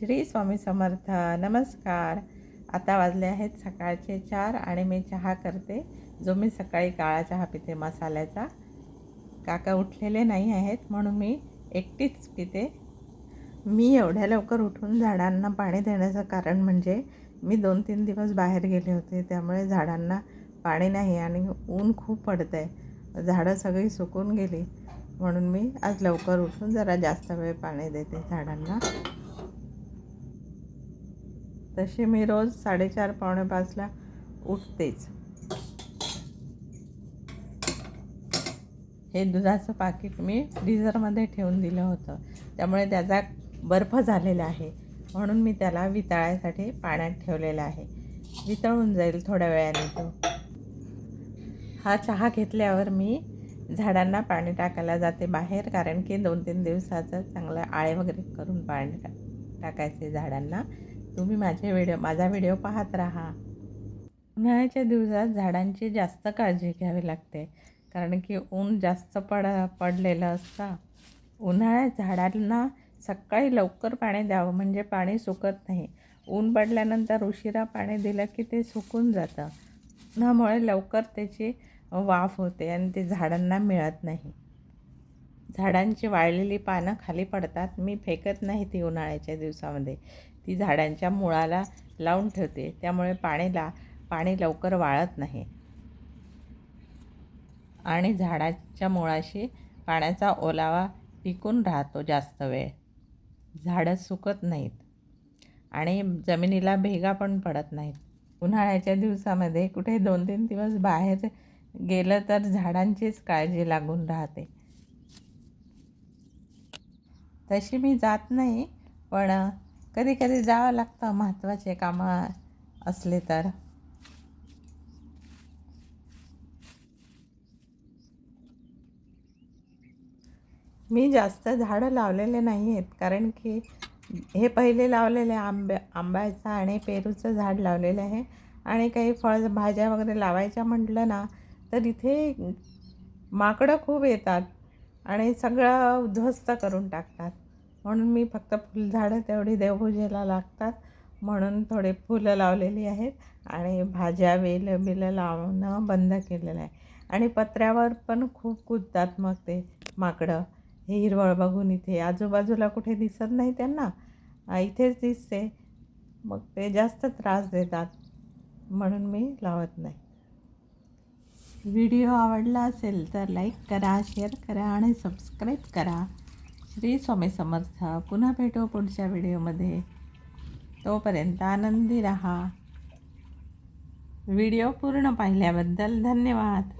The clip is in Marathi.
श्री स्वामी समर्थ. नमस्कार. आता वाजले आहेत सकाळचे चार आणि मी चहा करते. जो मी सकाळी काळा चहा पिते मसाल्याचा. काका उठलेले नाही आहेत म्हणून मी एकटीच पिते. मी एवढ्या लवकर उठून झाडांना पाणी देण्याचं कारण म्हणजे मी दोन तीन दिवस बाहेर गेले होते. त्यामुळे झाडांना पाणी नाही आणि ऊन खूप पडतं आहे झाडं सगळी सुकून गेली म्हणून मी आज लवकर उठून जरा जास्त वेळ पाणी देते झाडांना. तशी मी रोज साडेचार पावणे पाचला उठतेच. हे दुधाचं पाकिट मी फ्रीझरमध्ये ठेवून दिलं होतं. त्यामुळे त्याचा बर्फ झालेला आहे. म्हणून मी त्याला वितळायसाठी पाण्यात ठेवलेला आहे. वितळून जाईल थोड्या वेळाने तो. हा चहा घेतल्यावर मी झाडांना पाणी टाकायला जाते बाहेर कारण की दोन तीन दिवसाचं चांगलं आळे वगैरे करून पाणी टाकायचे झाडांना. तुम्ही माझे व्हिडिओ माझा व्हिडिओ पाहत राहा. उन्हाळ्याच्या दिवसात झाडांची जास्त काळजी घ्यावी लागते कारण की ऊन जास्त पड पडलेलं असतं. उन्हाळ्यात झाडांना सकाळी लवकर पाणी द्यावं म्हणजे पाणी सुकत नाही. ऊन पडल्यानंतर उशिरा पाणी दिलं की ते सुकून जातं. उन्हामुळे लवकर त्याची वाफ होते आणि ते झाडांना मिळत नाही. झाडांची वाळलेली पानं खाली पडतात. मी फेकत नाही ती उन्हाळ्याच्या दिवसामध्ये. ती झाडांच्या मुळाला लावून ठेवते. त्यामुळे पाणीला पाणी लवकर वाळत नाही. आणि झाडाच्या मुळाशी पाण्याचा ओलावा टिकून राहतो जास्त वेळ. झाडं सुकत नाहीत. आणि जमिनीला भेगा पण पडत नाहीत. उन्हाळ्याच्या दिवसामध्ये कुठे दोन तीन दिवस बाहेर गेलं तर झाडांचीच काळजी लागून राहते. तशी मी जात नाही पण कधी कधी जावं लागतं महत्त्वाचे कामं असले तर. मी जास्त झाडं लावलेले नाही आहेत कारण की हे पहिले लावलेले आंब्या आंब्याचं आणि पेरूचं झाड लावलेलं आहे. आणि काही फळ भाज्या वगैरे लावायच्या म्हटलं ना तर इथे माकडं खूप येतात आणि सगळं उद्ध्वस्त करून टाकतात. म्हणून मी फक्त फुलझाडं तेवढी देवपूजेला लागतात. म्हणून थोडे फुलं लावलेली आहेत आणि भाज्या वेलं बिलं लावणं बंद केलेलं आहे. आणि पत्र्यावर पण खूप कुदतात मग ते माकडं. हे हिरवळ बघून इथे आजूबाजूला कुठे दिसत नाही त्यांना. इथेच दिसते. मग ते जास्त त्रास देतात. म्हणून मी लावत नाही. व्हिडिओ आवडला असेल तर लाईक करा शेअर करा आणि सबस्क्राईब करा. श्री स्वामी समर्थ. पुन्हा भेटू पुढच्या व्हिडिओमध्ये. तोपर्यंत आनंदी राहा. व्हिडिओ पूर्ण पाहिल्याबद्दल धन्यवाद.